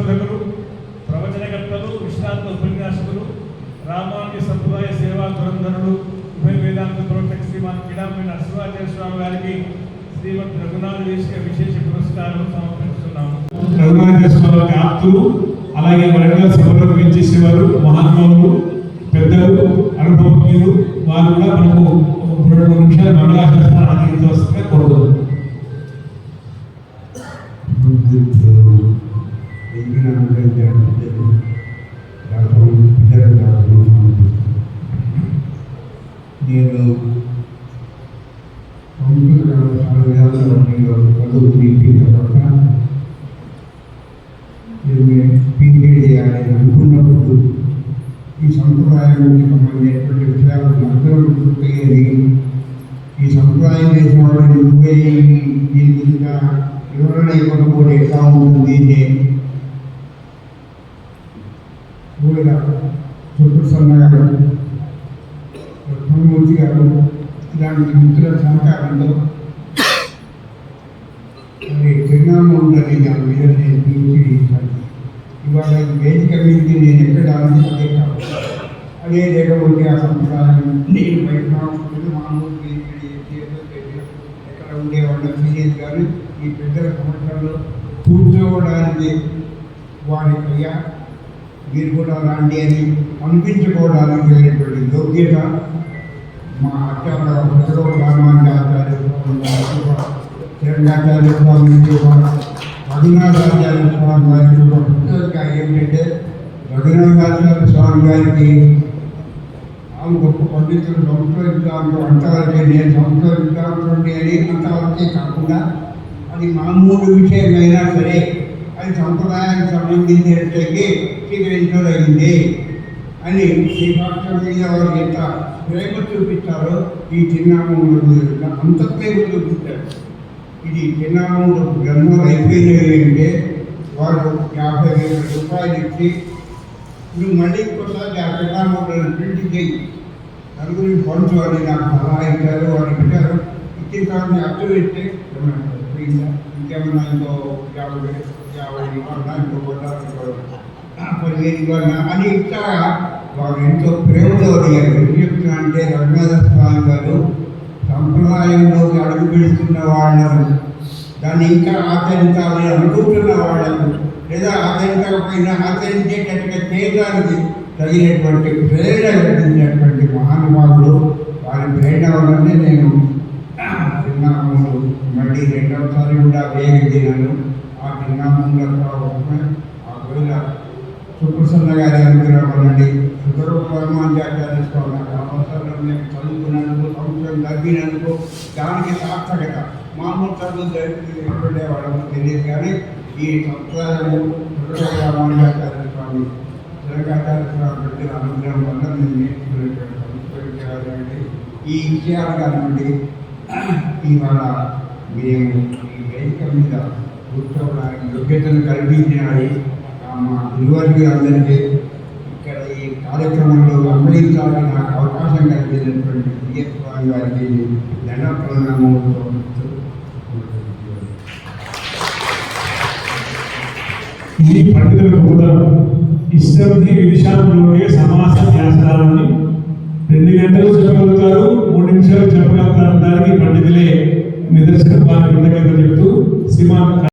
పరిశోధకులు ప్రవచనకర్తలు విశ్రాంత ఉపన్యాసకులు రామానుజ సంప్రదాయ సేవా దురంధరుడు ఉభయ వేదాంత ప్రవర్తక శ్రీమాన్ కిడాంబి నరసింహాచార్య స్వామి గారికి శ్రీమద్ రఘునాథ వేసిక విశేష పురస్కారం సమర్పిస్తున్నాము రఘునాథ స్వామి ఆప్తులు అలాగే వరంగల్ సభలో వించేసేవారు మహాత్ములు పెద్దలు అనుభవజ్ఞులు వారు కూడా మనకు రెండు నిమిషాలు మంగళాశాసనాలు అందించవలసిందిగా కోరుతున్నాం నేను సంస్కృత కళాశాలలో చదువు తీసిన తర్వాత నేను పీజీ చేయాలని అనుకున్నప్పుడు ఈ సంప్రదాయానికి సంబంధించినటువంటి విషయాలు అందరూ గుర్తయ్యేది ఈ సంప్రదాయం చేసిన మూర్తి గారు ఇలాంటి మిత్రుల సహకారంలో మరి చిరునామా ఉందని దాని మీద నేను పిలిచి ఇవాళ వేదిక మీదకి నేను ఎక్కడానికి అదే కాదు. అదే లేకపోతే ఆ సంప్రదాయం నేను బయట మామూలు ఎక్కడ ఉండేవాళ్ళ సీరియస్ గారు ఈ పెద్దల సంవత్సరంలో కూర్చోవడానికి వారి అయ్యా మీరు కూడా రాండి అని పంపించుకోవడానికి లేనటువంటి యోగ్యత మా అత్యంత భద్రో రామాచార్య చిరంగాచార్య స్వామి రఘునాథాచార్య స్వామి గారికి ఒక పుస్తకంగా రఘునాథాచార్య స్వామి గారికి ఆమె గొప్ప పండితులు సంస్కృత విద్వాంసులు అంతవరకే నేను సంస్కృత విద్వాంసుడి అని అంతవరకే కాకుండా అది మామూలు విషయమైనా సరే అది సంప్రదాయానికి సంబంధించినట్లయితే స్వీకరించగలిగింది అని శ్రీభాష మీద వారు ఎంత ప్రేమ చూపించారో ఈ చిన్నామూలు అంత ప్రేమ చూపించారు. ఇది చిన్నామూలు గ్రంథాలు అయిపోయినవి అంటే వారు యాభై వేల రూపాయలు ఇచ్చి నువ్వు మళ్ళీ ఇంకోసారి ఆ చిన్నామూలను ప్రింట్ చేయి నలుగురి పంచు అని నాకు సలహా ఇచ్చారు. వారు పెట్టారు ఇచ్చిన కాదు అర్థం ఇస్తే ఇంకేమన్నా ఇంకో యాభై యాభై ఇవ్వాలన్నా ఇంకో కొట్టాలి పదిహేను ఇవ్వాలన్నా అని ఇట్లా వారు ఎంతో ప్రేమతో అడిగారు ఏం చెప్తున్నా అంటే రఘునాథ స్వామి గారు సంప్రదాయంలోకి అడుగు పెడుతున్న వాళ్ళను దాన్ని ఇంకా ఆచరించాలని అనుకుంటున్న వాళ్ళను లేదా ఆచరించకపోయినా ఆచరించేటట్టుగా చేయడానికి తగినటువంటి ప్రేరణ కలిగించినటువంటి మహానుభావుడు. వారి ప్రేరణ వల్లనే నేను చిన్నామూలు మళ్ళీ రెండవసారి కూడా వేగదినాను ఆ చిన్నామూల ఆ గోల సుప్రసన్న గారి అనుగ్రహం వల్లండి సుబ్రహ్మణ్యాచార్య స్వామి అవసరంలో నేను చదువుకున్నందుకు సంవత్సరం తగ్గినందుకు దానికి సార్థకత. మామూలు చదువు ఎప్పుడే వాళ్ళకు తెలియదు కానీ ఈ సంప్రదాయము సుబ్రహ్మణ్యాచార్య స్వామి జగదాచార్య స్వామి అనుగ్రహం వల్ల నేను నేర్చుకునేటువంటి ఈ విషయాలు కానివ్వండి ఇవాళ మేము ఈ వేదిక మీద కూర్చోవడానికి యోగ్యతను కల్పించినాయి. మా గురువారికి అందరికీ ఇక్కడ ఈ కార్యక్రమంలో అన్వయించాలని నాకు అవకాశం కలిగినటువంటి బిఎస్ స్వామి గారికి దండ ప్రణామంతో ఈ పండితుల కూడా ఇష్టంకి విషయంలోనే సమాస న్యాసాలని రెండు గంటలు చెప్పగలుగుతారు మూడు నిమిషాలు చెప్పగలుగుతారు. దానికి పండితులే నిదర్శనం వారి చెప్తూ సినిమా